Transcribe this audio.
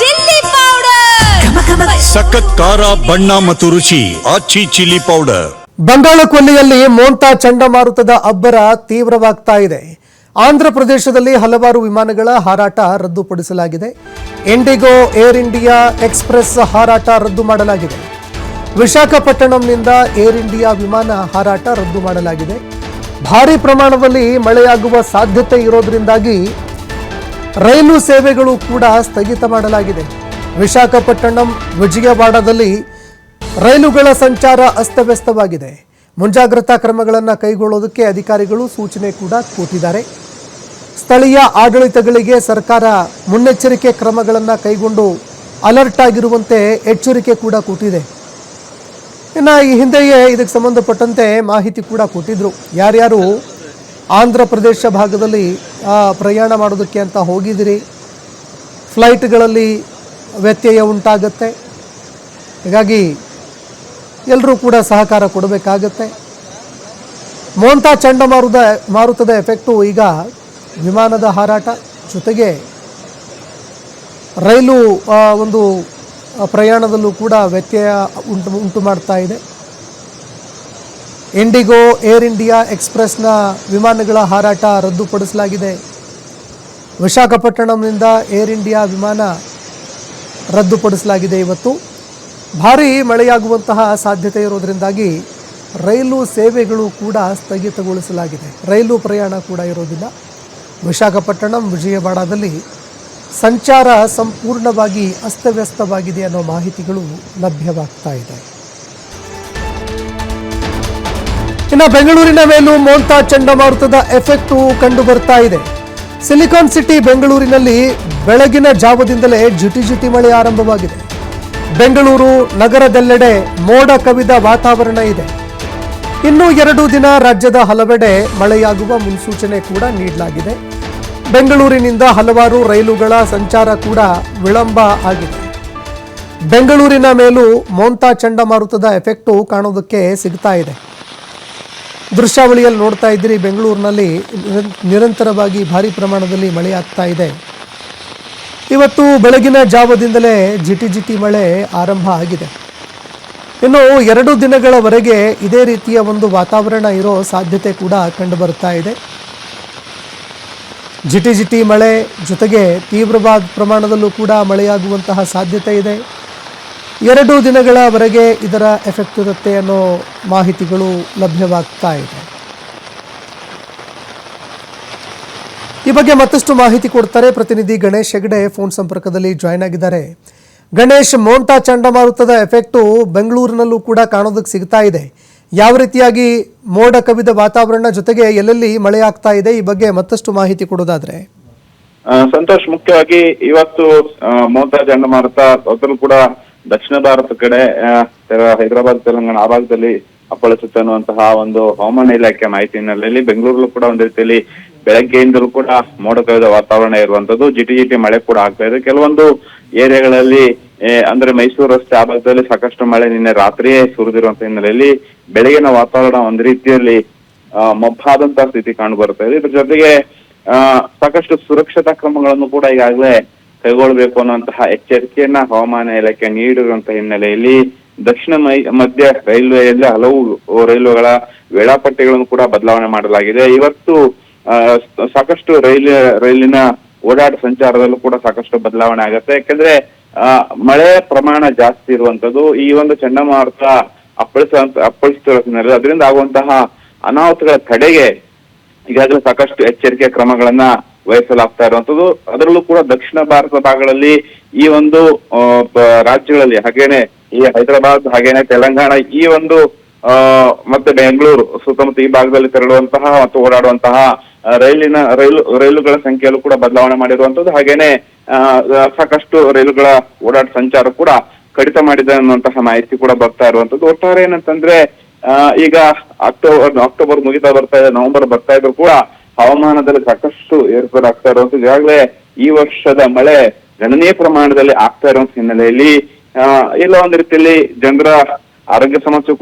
Chilli powder. ಸಖತ್ ಖಾರ ಬಣ್ಣ ಮತ್ತು ರುಚಿ. ಆಚಿ ಚಿಲ್ಲಿ ಪೌಡರ್. ಬಂಗಾಳ ಕೊಲ್ಲಿಯಲ್ಲಿ ಮೋಂತಾ ಚಂಡಮಾರುತದ ಅಬ್ಬರ ತೀವ್ರವಾಗ್ತಾ ಇದೆ. ಆಂಧ್ರ ಪ್ರದೇಶದಲ್ಲಿ ಹಲವಾರು ವಿಮಾನಗಳ ಹಾರಾಟ ರದ್ದುಪಡಿಸಲಾಗಿದೆ. ಇಂಡಿಗೋ ಏರ್ ಇಂಡಿಯಾ ಎಕ್ಸ್ಪ್ರೆಸ್ ಹಾರಾಟ ರದ್ದು ಮಾಡಲಾಗಿದೆ. ವಿಶಾಖಪಟ್ಟಣಂನಿಂದ ಏರ್ ಇಂಡಿಯಾ ವಿಮಾನ ಹಾರಾಟ ರದ್ದು ಮಾಡಲಾಗಿದೆ. ಭಾರಿ ಪ್ರಮಾಣದಲ್ಲಿ ಮಳೆಯಾಗುವ ಸಾಧ್ಯತೆ ಇರೋದ್ರಿಂದಾಗಿ ರೈಲು ಸೇವೆಗಳು ಕೂಡ ಸ್ಥಗಿತ ಮಾಡಲಾಗಿದೆ. ವಿಶಾಖಪಟ್ಟಣಂ, ವಿಜಯವಾಡದಲ್ಲಿ ರೈಲುಗಳ ಸಂಚಾರ ಅಸ್ತವ್ಯಸ್ತವಾಗಿದೆ. ಮುಂಜಾಗ್ರತಾ ಕ್ರಮಗಳನ್ನು ಕೈಗೊಳ್ಳೋದಕ್ಕೆ ಅಧಿಕಾರಿಗಳು ಸೂಚನೆ ಕೂಡ ಕೂತಿದ್ದಾರೆ. ಸ್ಥಳೀಯ ಆಡಳಿತಗಳಿಗೆ ಸರ್ಕಾರ ಮುನ್ನೆಚ್ಚರಿಕೆ ಕ್ರಮಗಳನ್ನು ಕೈಗೊಂಡು ಅಲರ್ಟ್ ಆಗಿರುವಂತೆ ಎಚ್ಚರಿಕೆ ಕೂಡ ಕೊಟ್ಟಿದೆ ಇನ್ನು ಈ ಹಿಂದೆಯೇ ಇದಕ್ಕೆ ಸಂಬಂಧಪಟ್ಟಂತೆ ಮಾಹಿತಿ ಕೂಡ ಕೊಟ್ಟಿದ್ರು. ಯಾರ್ಯಾರು ಆಂಧ್ರ ಪ್ರದೇಶ ಭಾಗದಲ್ಲಿ ಪ್ರಯಾಣ ಮಾಡೋದಕ್ಕೆ ಅಂತ ಹೋಗಿದ್ದೀರಿ. ಫ್ಲೈಟ್ಗಳಲ್ಲಿ ವ್ಯತ್ಯಯ ಉಂಟಾಗತ್ತೆ. ಹೀಗಾಗಿ ಎಲ್ಲರೂ ಕೂಡ ಸಹಕಾರ ಕೊಡಬೇಕಾಗತ್ತೆ. ಮೋಂತಾ ಚಂಡಮಾರುತ ಮಾರುತದ ಎಫೆಕ್ಟು ಈಗ ವಿಮಾನದ ಹಾರಾಟ ಜೊತೆಗೆ ರೈಲು ಒಂದು ಪ್ರಯಾಣದಲ್ಲೂ ಕೂಡ ವ್ಯತ್ಯಯ ಉಂಟು ಉಂಟು ಮಾಡ್ತಾ ಇದೆ. ಇಂಡಿಗೋ, ಏರ್ ಇಂಡಿಯಾ ಎಕ್ಸ್ಪ್ರೆಸ್ನ ವಿಮಾನಗಳ ಹಾರಾಟ ರದ್ದುಪಡಿಸಲಾಗಿದೆ. ವಿಶಾಖಪಟ್ಟಣಂನಿಂದ ಏರ್ ಇಂಡಿಯಾ ವಿಮಾನ ರದ್ದುಪಡಿಸಲಾಗಿದೆ ಇವತ್ತು. ಭಾರೀ ಮಳೆಯಾಗುವಂತಹ ಸಾಧ್ಯತೆ ಇರೋದರಿಂದಾಗಿ ರೈಲು ಸೇವೆಗಳು ಕೂಡ ಸ್ಥಗಿತಗೊಳಿಸಲಾಗಿದೆ. ರೈಲು ಪ್ರಯಾಣ ಕೂಡ ಇರೋದಿಲ್ಲ. ವಿಶಾಖಪಟ್ಟಣಂ, ವಿಜಯವಾಡದಲ್ಲಿ ಸಂಚಾರ ಸಂಪೂರ್ಣವಾಗಿ ಅಸ್ತವ್ಯಸ್ತವಾಗಿದೆ ಅನ್ನೋ ಮಾಹಿತಿಗಳು ಲಭ್ಯವಾಗ್ತಾ ಇದೆ. ಇನ್ನು ಬೆಂಗಳೂರಿನ ಮೇಲೂ ಮೋಂತಾ ಚಂಡಮಾರುತದ ಎಫೆಕ್ಟು ಕಂಡು ಬರ್ತಾ ಇದೆ. ಸಿಲಿಕಾನ್ ಸಿಟಿ ಬೆಂಗಳೂರಿನಲ್ಲಿ ಬೆಳಗಿನ ಜಾವದಿಂದಲೇ ಜಿಟಿ ಜಿಟಿ ಮಳೆ ಆರಂಭವಾಗಿದೆ. ಬೆಂಗಳೂರು ನಗರದೆಲ್ಲೆಡೆ ಮೋಡ ಕವಿದ ವಾತಾವರಣ ಇದೆ. ಇನ್ನು ಎರಡು ದಿನ ರಾಜ್ಯದ ಹಲವೆಡೆ ಮಳೆಯಾಗುವ ಮುನ್ಸೂಚನೆ ಕೂಡ ನೀಡಲಾಗಿದೆ. ಬೆಂಗಳೂರಿನಿಂದ ಹಲವಾರು ರೈಲುಗಳ ಸಂಚಾರ ಕೂಡ ವಿಳಂಬ ಆಗಿದೆ. ಬೆಂಗಳೂರಿನ ಮೇಲೂ ಮೋಂತಾ ಚಂಡಮಾರುತದ ಎಫೆಕ್ಟು ಕಾಣೋದಕ್ಕೆ ಸಿಗ್ತಾ ಇದೆ. ದೃಶ್ಯಾವಳಿಯಲ್ಲಿ ನೋಡ್ತಾ ಇದ್ದೀರಿ, ಬೆಂಗಳೂರಿನಲ್ಲಿ ನಿರ- ನಿರಂತರವಾಗಿ ಭಾರಿ ಪ್ರಮಾಣದಲ್ಲಿ ಮಳೆ ಆಗ್ತಾ ಇದೆ. ಇವತ್ತು ಬೆಳಗಿನ ಜಾವದಿಂದಲೇ ಜಿಟಿ ಜಿಟಿ ಮಳೆ ಆರಂಭ ಆಗಿದೆ. ಇನ್ನು ಎರಡು ದಿನಗಳವರೆಗೆ ಇದೇ ರೀತಿಯ ಒಂದು ವಾತಾವರಣ ಇರೋ ಸಾಧ್ಯತೆ ಕೂಡ ಕಂಡು ಬರ್ತಾ ಇದೆ. ಜಿಟಿ ಜಿಟಿ ಮಳೆ ಜೊತೆಗೆ ತೀವ್ರವಾದ ಪ್ರಮಾಣದಲ್ಲೂ ಕೂಡ ಮಳೆಯಾಗುವಂತಹ ಸಾಧ್ಯತೆ ಇದೆ. ಎರಡು ದಿನಗಳವರೆಗೆ ಇದರ ಎಫೆಕ್ಟ್ ಇರುತ್ತೆ ಅನ್ನೋ ಮಾಹಿತಿಗಳು ಲಭ್ಯವಾಗ್ತಾ ಇದೆ. ಈ ಬಗ್ಗೆ ಮತ್ತಷ್ಟು ಮಾಹಿತಿ ಕೊಡ್ತಾರೆ ಪ್ರತಿನಿಧಿ ಗಣೇಶ್ ಹೆಗಡೆ. ಫೋನ್ ಸಂಪರ್ಕದಲ್ಲಿ ಜಾಯ್ನ್ ಆಗಿದ್ದಾರೆ. ಗಣೇಶ್, ಮೋಂಟಾ ಚಂಡಮಾರುತದ ಎಫೆಕ್ಟು ಬೆಂಗಳೂರಿನಲ್ಲೂ ಕೂಡ ಕಾಣೋದಕ್ಕೆ ಸಿಗ್ತಾ ಇದೆ. ಯಾವ ರೀತಿಯಾಗಿ ಮೋಡ ಕವಿದ ವಾತಾವರಣ ಜೊತೆಗೆ ಎಲ್ಲೆಲ್ಲಿ ಮಳೆ ಆಗ್ತಾ ಇದೆ, ಈ ಬಗ್ಗೆ ಮತ್ತಷ್ಟು ಮಾಹಿತಿ ಕೊಡೋದಾದ್ರೆ. ಸಂತೋಷ್, ಮುಖ್ಯವಾಗಿ ಇವತ್ತು ಮೋಂಟಾ ಚಂಡಮಾರುತ ಅದರಲ್ಲೂ ಕೂಡ ದಕ್ಷಿಣ ಭಾರತ ಕಡೆ ಹೈದರಾಬಾದ್, ತೆಲಂಗಾಣ, ಆ ಭಾಗದಲ್ಲಿ ಅಪ್ಪಳಿಸುತ್ತೆ ಅನ್ನುವಂತಹ ಒಂದು ಹವಾಮಾನ ಇಲಾಖೆ ಮಾಹಿತಿ ಹಿನ್ನೆಲೆಯಲ್ಲಿ ಬೆಂಗಳೂರಲ್ಲೂ ಕೂಡ ಒಂದು ರೀತಿಯಲ್ಲಿ ಬೆಳಗ್ಗೆಯಿಂದಲೂ ಕೂಡ ಮೋಡ ಕವಿದ ವಾತಾವರಣ ಇರುವಂತದ್ದು ಜಿಟಿ ಜಿಟಿ ಮಳೆ ಕೂಡ ಆಗ್ತಾ ಇದೆ. ಕೆಲವೊಂದು ಏರಿಯಾಗಳಲ್ಲಿ ಅಂದ್ರೆ ಮೈಸೂರು ರಸ್ತೆ ಆ ಭಾಗದಲ್ಲಿ ಸಾಕಷ್ಟು ಮಳೆ ನಿನ್ನೆ ರಾತ್ರಿಯೇ ಸುರಿದಿರುವಂತ ಹಿನ್ನೆಲೆಯಲ್ಲಿ ಬೆಳಗಿನ ವಾತಾವರಣ ಒಂದ್ ರೀತಿಯಲ್ಲಿ ಮಬ್ಬಾದಂತಹ ಸ್ಥಿತಿ ಕಂಡು ಬರ್ತಾ ಇದೆ. ಇದ್ರ ಜೊತೆಗೆ ಸಾಕಷ್ಟು ಸುರಕ್ಷತಾ ಕ್ರಮಗಳನ್ನು ಕೂಡ ಈಗಾಗಲೇ ಕೈಗೊಳ್ಳಬೇಕು ಅನ್ನುವಂತಹ ಎಚ್ಚರಿಕೆಯನ್ನ ಹವಾಮಾನ ಇಲಾಖೆ ನೀಡಿರುವಂತಹ ಹಿನ್ನೆಲೆಯಲ್ಲಿ ದಕ್ಷಿಣ ಮಧ್ಯ ರೈಲ್ವೆಯಲ್ಲಿ ಹಲವು ರೈಲುಗಳ ವೇಳಾಪಟ್ಟಿಗಳನ್ನು ಕೂಡ ಬದಲಾವಣೆ ಮಾಡಲಾಗಿದೆ. ಇವತ್ತು ಸಾಕಷ್ಟು ರೈಲ್, ರೈಲಿನ ಓಡಾಟ ಸಂಚಾರದಲ್ಲೂ ಕೂಡ ಸಾಕಷ್ಟು ಬದಲಾವಣೆ ಆಗುತ್ತೆ. ಯಾಕಂದ್ರೆ ಮಳೆ ಪ್ರಮಾಣ ಜಾಸ್ತಿ ಇರುವಂತದ್ದು ಈ ಒಂದು ಚಂಡಮಾರುತ ಅಪ್ಪಳಿಸ ಅಪ್ಪಳಿಸುತ್ತಿರುವ ಹಿನ್ನೆಲೆ ಅದರಿಂದ ಆಗುವಂತಹ ಅನಾಹುತಗಳ ತಡೆಗೆ ಈಗಾಗಲೇ ಸಾಕಷ್ಟು ಎಚ್ಚರಿಕೆ ಕ್ರಮಗಳನ್ನ ವಹಿಸಲಾಗ್ತಾ ಇರುವಂತದ್ದು. ಅದರಲ್ಲೂ ಕೂಡ ದಕ್ಷಿಣ ಭಾರತ ಭಾಗಗಳಲ್ಲಿ ಈ ಒಂದು ರಾಜ್ಯಗಳಲ್ಲಿ, ಹಾಗೇನೆ ಈ ಹೈದರಾಬಾದ್, ಹಾಗೇನೆ ತೆಲಂಗಾಣ, ಈ ಒಂದು ಮತ್ತೆ ಬೆಂಗಳೂರು, ಸುತ್ತಮುತ್ತ ಈ ಭಾಗದಲ್ಲಿ ತೆರಳುವಂತಹ ಮತ್ತು ಓಡಾಡುವಂತಹ ರೈಲಿನ, ರೈಲು, ರೈಲುಗಳ ಸಂಖ್ಯೆಯಲ್ಲೂ ಕೂಡ ಬದಲಾವಣೆ ಮಾಡಿರುವಂತದ್ದು. ಹಾಗೇನೆ ಸಾಕಷ್ಟು ರೈಲುಗಳ ಓಡಾಟ ಸಂಚಾರ ಕೂಡ ಕಡಿತ ಮಾಡಿದೆ ಅನ್ನುವಂತಹ ಮಾಹಿತಿ ಕೂಡ ಬರ್ತಾ ಇರುವಂತದ್ದು. ಒಟ್ಟಾರೆ ಏನಂತಂದ್ರೆ ಈಗ ಅಕ್ಟೋಬರ್ ಅಕ್ಟೋಬರ್ ಮುಗಿತಾ ಬರ್ತಾ ಇದೆ, ನವೆಂಬರ್ ಬರ್ತಾ ಇದ್ರು ಕೂಡ ಹವಾಮಾನದಲ್ಲಿ ಸಾಕಷ್ಟು ಏರ್ಪೇರ್ ಆಗ್ತಾ ಇರುವಂತ ಈಗಾಗಲೇ ಈ ವರ್ಷದ ಮಳೆ ಗಣನೀಯ ಪ್ರಮಾಣದಲ್ಲಿ ಆಗ್ತಾ ಇರುವಂತ ಹಿನ್ನೆಲೆಯಲ್ಲಿ ಆ, ಎಲ್ಲ ಒಂದ್ ರೀತಿಯಲ್ಲಿ ಜನರ ಆರೋಗ್ಯ ಸಮಸ್ಯೆ